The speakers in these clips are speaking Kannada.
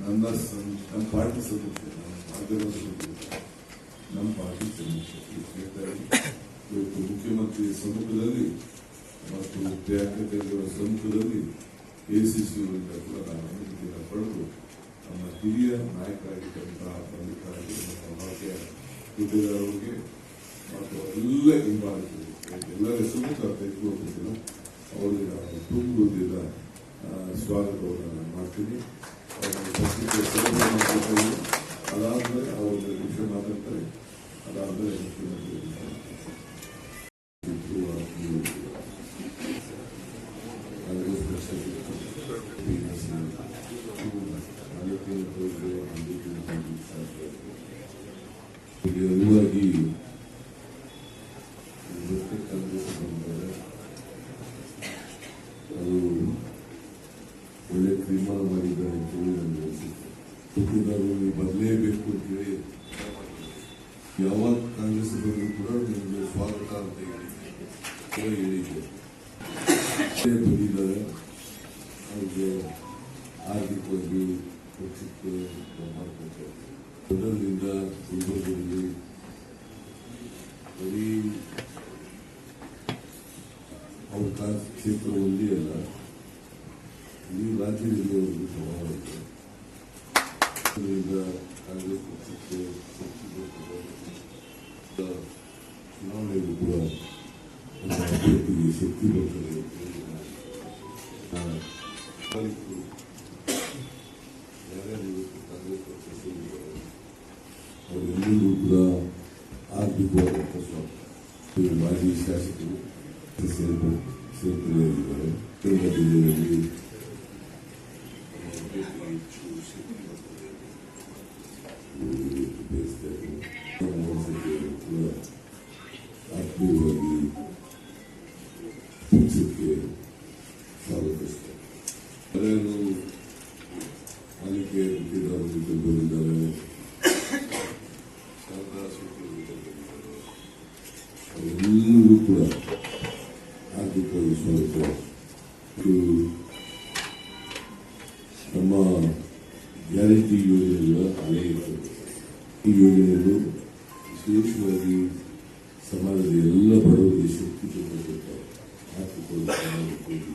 ನನ್ನ ನಮ್ಮ ಪಾರ್ಟಿ ಸದಸ್ಯರು ನಮ್ಮ ಮಾಧ್ಯಮ ಸದಸ್ಯರು ನಮ್ಮ ಪಾರ್ಟಿ ಸದಸ್ಯರು ಕೇಳ್ತಾರೆ ಇವತ್ತು ಮುಖ್ಯಮಂತ್ರಿ ಸಮ್ಮುಖದಲ್ಲಿ ಮತ್ತು ಪ್ರಿಯಾಂಕಾ ಖರ್ಗೆ ಅವರ ಸಮ್ಮುಖದಲ್ಲಿ ಎಸಿಸಿ ಕೂಡ ನಾವು ಪಡೆದು ನಮ್ಮ ಹಿರಿಯ ನಾಯಕರಾಗಿದ್ದಂತಹ ಮಲ್ಲಿಕಾರ್ಜುನ ಖರ್ಗೆ ಗುಡ್ಡೇದಾರರಿಗೆ ಮತ್ತು ಎಲ್ಲ ಹಿಂಬಾಲಿಸಿದರು ಎಲ್ಲ ಹೆಸರು ಸಹ ತೆಗೆದುಕೊಂಡಿಲ್ಲ ಅವರಿಗೆ ನಾನು ಸ್ವಾಗತವನ್ನು ನಾನು ಮಾಡ್ತೀನಿ. ಅದಾದ್ಮೇಲೆ ಅವರು ಒಂದು ಮಾತಾಡ್ತಾರೆ ಅದಾದ್ಮೇಲೆ ಮುಖ್ಯಮಂತ್ರಿ ಕಾಂಗ್ರೆಸ್ ಪಕ್ಷ ಬಂದರೆ ಅದು ಒಳ್ಳೆ ತೀರ್ಮಾನ ಮಾಡಿದ್ದಾರೆ ಅಂತೇಳಿ ನನಗೆ ಅನಿಸುತ್ತೆ ನೀವು ಬರಲೇಬೇಕು ಅಂತೇಳಿ ಯಾವಾಗ ಕಾಂಗ್ರೆಸ್ ಕೂಡ ನಿಮಗೆ ಸ್ವಾಗತ ಅಂತ ಹೇಳಿ ಹೇಳಿದ್ದೆ ಅದೇ ಬಂದಿದ್ದಾರೆ ಅವ್ರಿಗೆ ಆರ್ಥಿಕವಾಗಿ ಪಕ್ಷಕ್ಕೆ ಮಾಡ್ಕೊತಾರೆ ಮೊದಲಿನಿಂದ ಗುಲ್ಬರ್ಗದಲ್ಲಿ ಬರೀ ಅವ್ರ ಕ್ಷೇತ್ರ ಒಂದೇ ಅಲ್ಲ ಈ ರಾಜ್ಯದಲ್ಲಿ ಒಂದು ಪ್ರಭಾವ ಇದೆ ಕಾಂಗ್ರೆಸ್ ಪಕ್ಷಕ್ಕೆ ಚುನಾವಣೆಗೂ ಕೂಡ ಅಭ್ಯರ್ಥಿಗೆ ಶಕ್ತಿ ಬರ್ತದೆ ಯಾರ್ಯಾರು ಕಾಂಗ್ರೆಸ್ ಪಕ್ಷ ಸೇರಿದ್ದಾರೆ ಅವರೆಲ್ಲರೂ ಕೂಡ ಆರ್ಥಿಕವಾದಂಥ ಸ್ವಾಗತ ಮಾಜಿ ಶಾಸಕರು ಸೇರ್ಪಡೆ ಸೇರ್ಪಡೆಯಾಗಿದ್ದಾರೆ ಕೇಂದ್ರ ಜಿಲ್ಲೆಯಲ್ಲಿ ನಮ್ಮ ಅಭ್ಯರ್ಥಿಗೆ ಹೆಚ್ಚು ಶಕ್ತಿ ಬರ್ತದೆ ಎಂದು ಬಯಸ್ತಾ ಇದು ನಮ್ಮ ಗ್ಯಾರಂಟಿ ಯೋಜನೆಗಳ ಅನೇಕ ಈ ಯೋಜನೆಗಳು ವಿಶೇಷವಾಗಿ ಸಮಾಜದ ಎಲ್ಲ ಬಡವರಿಗೆ ಶಕ್ತಿ ಸಾಮಾಜಿಕವಾಗಿ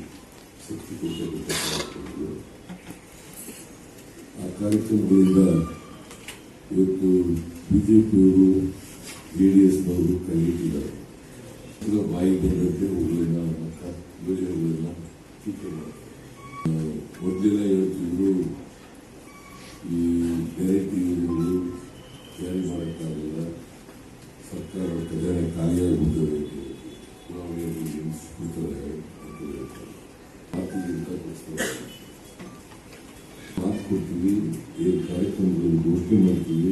ಶಕ್ತಿ ಕಾರ್ಯಕ್ರಮಗಳು ಆ ಕಾರ್ಯಕ್ರಮಗಳಿಂದ ಇವತ್ತು ಬಿಜೆಪಿಯವರು ಜೆ ಡಿ ಎಸ್ನವರು ಕೈಗೆಟ್ಟಿದ್ದಾರೆ ಬಾಯಿ ಬಂದಂತೆ ಮತ್ತು ಯೋಜನೆಗಳನ್ನ ಟೀಕೆ ಮಾಡ್ತಾರೆ ಆ, ಮೊದಲೆಲ್ಲ ಹೇಳ್ತಿದ್ರು ಈ ಗ್ಯಾರಂಟಿ ಯೋಜನೆಗಳು ಜಾರಿ ಮಾಡೋಕ್ಕಾಗಲ್ಲ ಸರ್ಕಾರ ಖಜಾನೆ ಖಾಲಿಯಾಗಿಬಿಡ್ತದೆ ಚುನಾವಣೆಯಲ್ಲಿ ನಿಲ್ಲಿಸ್ಬಿಡ್ತಾರೆ ಅಂತ ಹೇಳ್ತಾರೆ ಮಾತಿಗಿಂತ ಪ್ರಶ್ನೆ ಮಾತು ಕೊಡ್ತೀವಿ ಏನು ಕಾರ್ಯಕ್ರಮಗಳನ್ನು ಘೋಷಣೆ ಮಾಡ್ತೀವಿ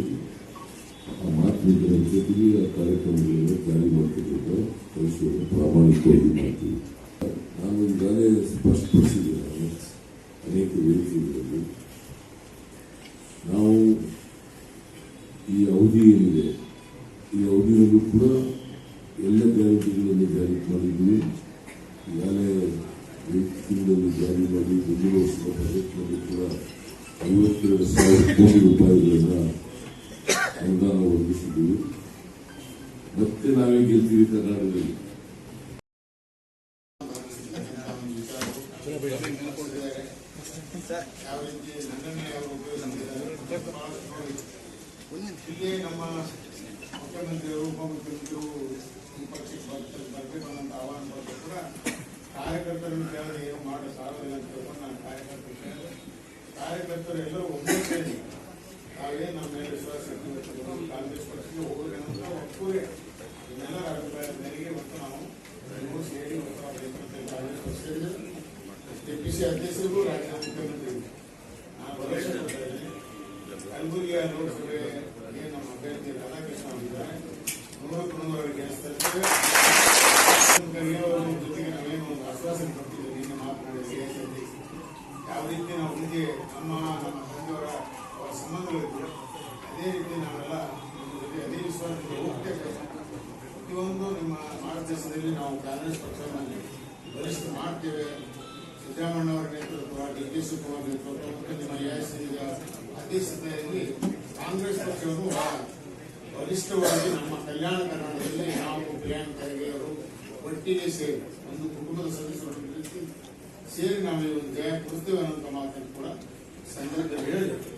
ಆ ಮಾತಿನ ಜೊತೆಗೆ ಆ ಕಾರ್ಯಕ್ರಮಗಳನ್ನು ಜಾರಿ ಮಾಡ್ತೀವಿ ಅಂತ ಕೆಲಸವನ್ನು ಪ್ರಾಮಾಣಿಕವಾಗಿ ಮಾಡ್ತೀವಿ ನಾನು ಸ್ಪಷ್ಟಪಡಿಸಿದ್ದೀವಿ ನಾವು ಅನೇಕ ವೇದಿಕೆಗಳಲ್ಲಿ ನಾವು ಈ ಅವಧಿ ಏನಿದೆ ಈ ಅವಧಿಯಲ್ಲೂ ಕೂಡ ಎಲ್ಲ ಗ್ಯಾರಂಟಿಗಳನ್ನು ಜಾರಿ ಮಾಡಿದ್ವಿ ಈಗಾಗಲೇ ಎಂಟು ತಿಂಗಳಲ್ಲಿ ಜಾರಿ ಮಾಡಿ ಮುಂದಿನ ವರ್ಷದ ಬಜೆಟ್ನಲ್ಲಿ ಕೂಡ ಐವತ್ತೆರಡು ಸಾವಿರ ಕೋಟಿ ರೂಪಾಯಿಗಳನ್ನ ಅನುದಾನ ಒದಗಿಸಿದ್ದೀವಿ ಮತ್ತೆ ನಾವೇ ಗೆಲ್ತೀವಿ ಕರ್ನಾಟಕದಲ್ಲಿ ಯಾವ ರೀತಿ ನನ್ನನ್ನೇ ಅವರು ಉಪಯೋಗಿಸಿದ್ದಾರೆ ಇಲ್ಲಿ ನಮ್ಮ ಮುಖ್ಯಮಂತ್ರಿಯವರು ಉಪಮುಖ್ಯಮಂತ್ರಿಯವರು ಈ ಪಕ್ಷಕ್ಕೆ ಬರ್ತ- ಅನ್ನೋ ಆಹ್ವಾನ ಕೊಟ್ಟರು ಕೂಡ ಕಾರ್ಯಕರ್ತರನ್ನು ಕೇಳಿದ್ರೆ ಏನು ಮಾಡೋ ಸಾಧ್ಯ ಅಂತ ಹೇಳ್ಕೊಂಡು ನಾನು ಕಾರ್ಯಕರ್ತರು ಕಾರ್ಯಕರ್ತರು ಎಲ್ಲರೂ ಒಂದೇ ಸೇರಿ ತಾವೇ ನಮ್ಮ ಮೇಲೆ ವಿಶ್ವಾಸ ಕಾಂಗ್ರೆಸ್ ಪಕ್ಷಕ್ಕೆ ಹೋಗ್ರಿ ಅನ್ನೋಂಥ ಒಪ್ಪುಗೆ ಇದನ್ನೆಲ್ಲರ ಅಭಿಪ್ರಾಯದ ಮೇರೆಗೆ ಮತ್ತು ನಾವು ಸೇರಿ ಮತ್ತು ಕಾಂಗ್ರೆಸ್ ಪಕ್ಷ ಸೇರಿದ್ರು. ಕೆಪಿಸಿ ಅಧ್ಯಕ್ಷರಿಗೂ ರಾಜ್ಯದ ಮುಖ್ಯಮಂತ್ರಿ ನಾನು ಭರವಸೆ ಕೊಡ್ತಾ ಇದ್ದೀನಿ ಕಲಬುರಗಿ ನಮ್ಮ ಅಭ್ಯರ್ಥಿ ರಾಧಾಕೃಷ್ಣ ಅವರಿದ್ದಾರೆ. ನೂರಕ್ಕೆ ಒಂದು ಆಶ್ವಾಸನೆ ಕೊಡ್ತಿದ್ದೀವಿ ನಿನ್ನೆ ಮಾತನಾಡಿ ಸಿ ಯಾವ ರೀತಿ ನಾವು ನಮ್ಮ ನಮ್ಮ ಅವರ ಸಂಬಂಧಗಳಿವೆ ಅದೇ ರೀತಿ ನಾವೆಲ್ಲ ಅದೇ ವಿಶ್ವಾಸದಿಂದ ಪ್ರತಿಯೊಂದು ನಿಮ್ಮ ಮಾರ್ಗದರ್ಶನದಲ್ಲಿ ನಾವು ಕಾಂಗ್ರೆಸ್ ಪಕ್ಷವನ್ನು ಬಲಿಷ್ಠ ಮಾಡ್ತೇವೆ. ಸಿದ್ದರಾಮಣ್ಣ ಅವರ ನೇತೃತ್ವ ಡಿ ಕೆ ಶಿವಕುಮಾರ್ ನೇತೃತ್ವ ಮತ್ತು ನಿಮ್ಮ ಈಗ ಅಧ್ಯಕ್ಷತೆಯಲ್ಲಿ ಕಾಂಗ್ರೆಸ್ ಬಹಳ ಬಲಿಷ್ಠವಾಗಿ ನಮ್ಮ ಕಲ್ಯಾಣ ಕರ್ನಾಟಕದಲ್ಲಿ ನಾವು ಪ್ರಿಯಾಂಕ್ ಖರ್ಗೆ ಅವರು ಒಟ್ಟಿಗೆ ಸೇರಿ ಒಂದು ಕುಟುಂಬದ ಸದಸ್ಯರನ್ನು ಸೇರಿ ನಾವು ಜಯ ಕೊಡ್ತೇವೆ ಅನ್ನೋ ಮಾತನ್ನು ಕೂಡ ಸಂದರ್ಭದಲ್ಲಿ ಹೇಳಿದೆ